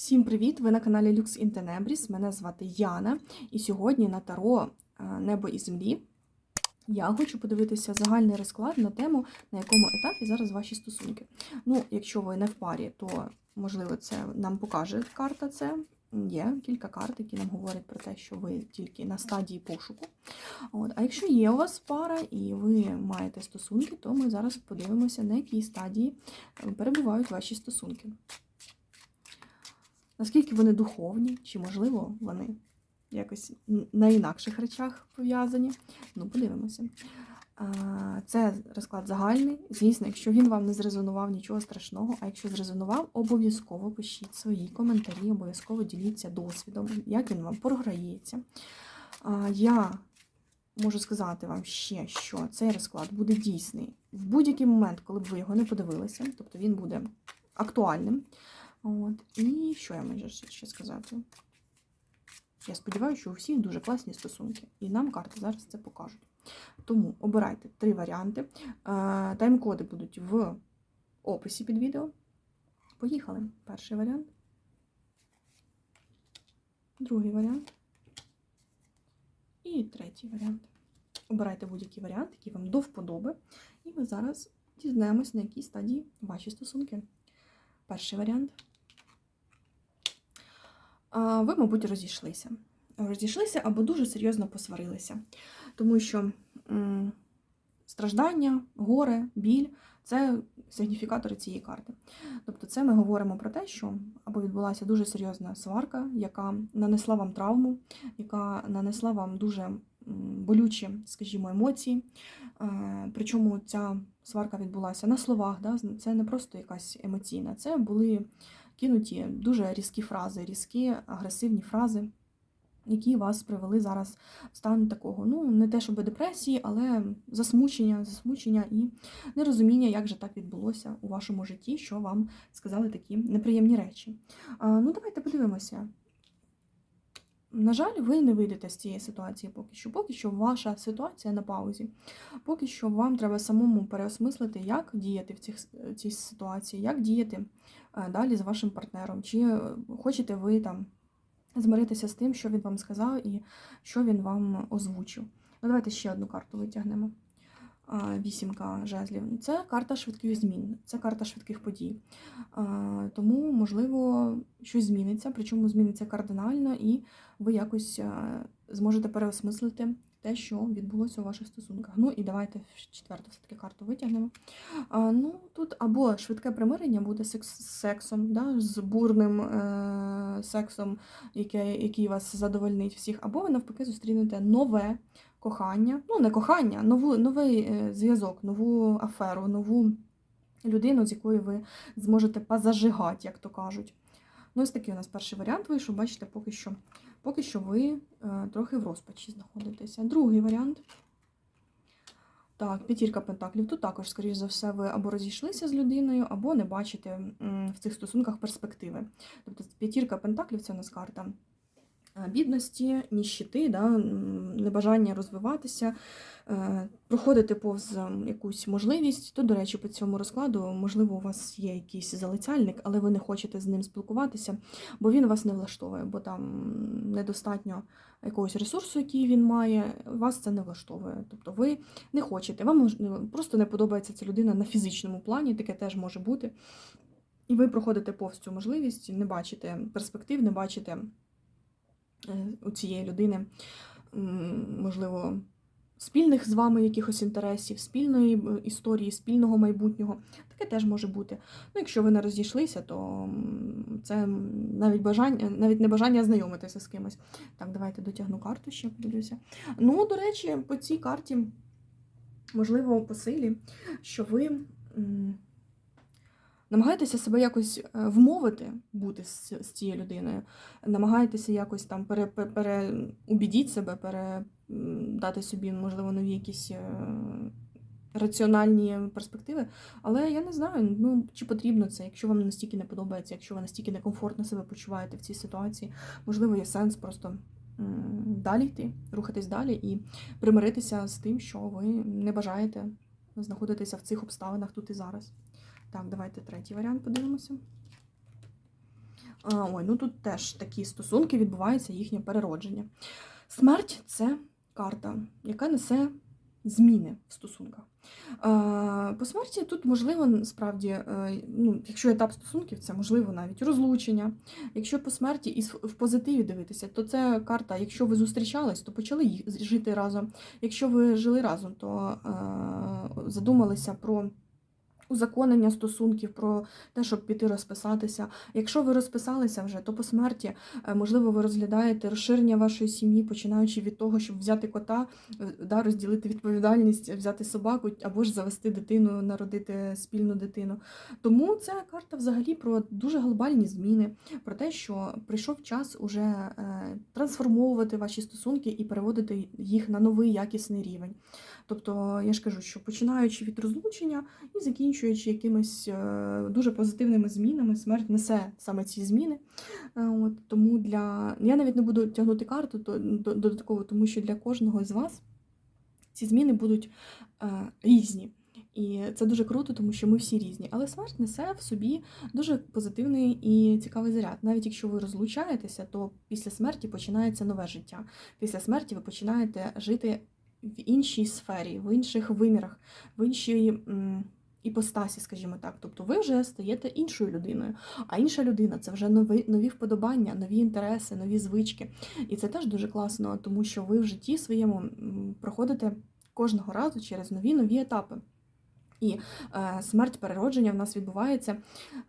Всім привіт! Ви на каналі Lux in. Мене звати Яна, і сьогодні на таро е, Небо і землі я хочу подивитися загальний розклад на тему, на якому етапі зараз ваші стосунки. Ну, якщо ви не в парі, то можливо це нам покаже карта. Це є кілька карт, які нам говорять про те, що ви тільки на стадії пошуку. От. А якщо є у вас пара і ви маєте стосунки, то ми зараз подивимося, на якій стадії е, перебувають ваші стосунки. Наскільки вони духовні, чи, можливо, вони якось на інакших речах пов'язані. Ну, подивимося. Це розклад загальний. Звісно, якщо він вам не зрезонував, нічого страшного. А якщо зрезонував, обов'язково пишіть свої коментарі, обов'язково діліться досвідом, як він вам програється. Я можу сказати вам ще, що цей розклад буде дійсний в будь-який момент, коли б ви його не подивилися, тобто він буде актуальним. От. І що я можу ще сказати? Я сподіваюся, що у всіх дуже класні стосунки, і нам карти зараз це покажуть. Тому обирайте три варіанти. Е, Тайм-коди будуть в описі під відео. Поїхали. Перший варіант. Другий варіант. І третій варіант. Обирайте будь-який варіант, який вам до вподоби. І ми зараз дізнаємось, на якій стадії ваші стосунки. Перший варіант. А, Ви, мабуть, розійшлися. Розійшлися або дуже серйозно посварилися. Тому що страждання, горе, біль це сигніфікатори цієї карти. Тобто, це ми говоримо про те, що або відбулася дуже серйозна сварка, яка нанесла вам травму, яка нанесла вам дуже болючі, скажімо, емоції. Причому ця сварка відбулася на словах, да? це не просто якась емоційна, це були кинуті дуже різкі фрази, різкі агресивні фрази, які вас привели зараз в стан такого, ну, не те, щоб депресії, але засмучення, засмучення і нерозуміння, як же так відбулося у вашому житті, що вам сказали такі неприємні речі. Ну, давайте подивимося. На жаль, ви не вийдете з цієї ситуації поки що. Поки що ваша ситуація на паузі. Поки що вам треба самому переосмислити, як діяти в цих, цій ситуації, як діяти е, далі з вашим партнером. Чи е, хочете ви там змиритися з тим, що він вам сказав і що він вам озвучив. Ну, давайте ще одну карту витягнемо. Вісімка жезлів. Це карта швидких змін, це карта швидких подій. Тому, можливо, щось зміниться, причому зміниться кардинально, і ви якось зможете переосмислити те, що відбулося у ваших стосунках. Ну і давайте четверту все-таки карту витягнемо. Ну, Тут або швидке примирення буде з сексом, да, з бурним е- сексом, який вас задовольнить всіх, або ви навпаки зустрінете нове кохання, ну не кохання, нову, новий е, зв'язок, нову аферу, нову людину, з якою ви зможете позажигати, як то кажуть. Ну, ось такий у нас перший варіант вийшов. Бачите, поки що поки що ви е, трохи в розпачі знаходитеся. Другий варіант. Так, п'ятірка пентаклів. Тут також, скоріш за все, ви або розійшлися з людиною, або не бачите в цих стосунках перспективи. Тобто п'ятірка пентаклів це у нас карта бідності, ніщити, да, небажання розвиватися, е, проходити повз якусь можливість. То, до речі, по цьому розкладу, можливо, у вас є якийсь залицяльник, але ви не хочете з ним спілкуватися, бо він вас не влаштовує, бо там недостатньо якогось ресурсу, який він має, вас це не влаштовує. Тобто ви не хочете, вам просто не подобається ця людина на фізичному плані, таке теж може бути. І ви проходите повз цю можливість, не бачите перспектив, не бачите е, у цієї людини, можливо, спільних з вами якихось інтересів, спільної е, історії, спільного майбутнього. Таке теж може бути. Ну, якщо ви не розійшлися, то це навіть бажання, навіть не бажання знайомитися з кимось. Так, давайте дотягну карту ще подивлюся. Ну, до речі, по цій карті, можливо, по силі, що ви м, намагаєтеся себе якось е, вмовити бути з, з цією людиною, намагаєтеся якось там пере, пере, переубідіть себе, пере, дати собі, можливо, нові якісь. е, Раціональні перспективи, але я не знаю, ну чи потрібно це, якщо вам настільки не подобається, якщо ви настільки некомфортно себе почуваєте в цій ситуації, можливо, є сенс просто далі йти, рухатись далі і примиритися з тим, що ви не бажаєте знаходитися в цих обставинах тут і зараз. Так, давайте третій варіант подивимося. Ой, ну тут теж такі стосунки відбуваються їхнє переродження. Смерть це карта, яка несе зміни в стосунках. По смерті тут можливо справді, е, ну, якщо етап стосунків, це можливо навіть розлучення. Якщо по смерті і в позитиві дивитися, то це карта, якщо ви зустрічались, то почали жити разом. Якщо ви жили разом, то е, задумалися про узаконення стосунків, про те, щоб піти розписатися. Якщо ви розписалися вже, то по смерті, е, можливо, ви розглядаєте розширення вашої сім'ї, починаючи від того, щоб взяти кота, е, да, розділити відповідальність, взяти собаку або ж завести дитину, народити спільну дитину. Тому це карта взагалі про дуже глобальні зміни, про те, що прийшов час уже е, трансформовувати ваші стосунки і переводити їх на новий якісний рівень. Тобто, я ж кажу, що починаючи від розлучення і закінчуючи якимись е, дуже позитивними змінами, смерть несе саме ці зміни. Е, От, тому для я навіть не буду тягнути карту то- до- додатково, тому що для кожного з вас ці зміни будуть е, різні. І це дуже круто, тому що ми всі різні. Але смерть несе в собі дуже позитивний і цікавий заряд. Навіть якщо ви розлучаєтеся, то після смерті починається нове життя. Після смерті ви починаєте жити в іншій сфері, в інших вимірах, в іншій іпостасі, скажімо так. Тобто ви вже стаєте іншою людиною. А інша людина це вже нові, нові вподобання, нові інтереси, нові звички. І це теж дуже класно, тому що ви в житті своєму проходите кожного разу через нові нові етапи. І е, смерть переродження в нас відбувається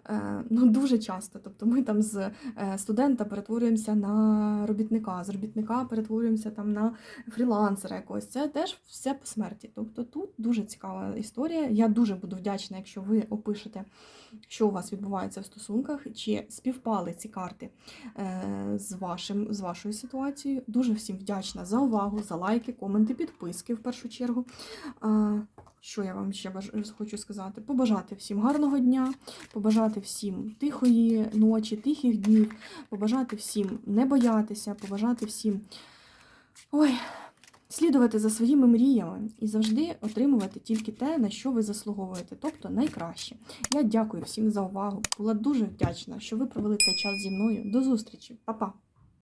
е, ну, дуже часто. Тобто ми там з е, студента перетворюємося на робітника, з робітника перетворюємося там на фрілансера якогось. Це теж все по смерті. Тобто тут дуже цікава історія. Я дуже буду вдячна, якщо ви опишете, що у вас відбувається в стосунках, чи співпали ці карти е, з, вашим, з вашою ситуацією. Дуже всім вдячна за увагу, за лайки, коменти, підписки в першу чергу. Е, що я вам ще баж... хочу сказати? Побажати всім гарного дня, побажати всім тихої ночі, тихих днів, побажати всім не боятися, побажати всім ой, слідувати за своїми мріями і завжди отримувати тільки те, на що ви заслуговуєте, тобто найкраще. Я дякую всім за увагу. Була дуже вдячна, що ви провели цей час зі мною. До зустрічі, Па-па!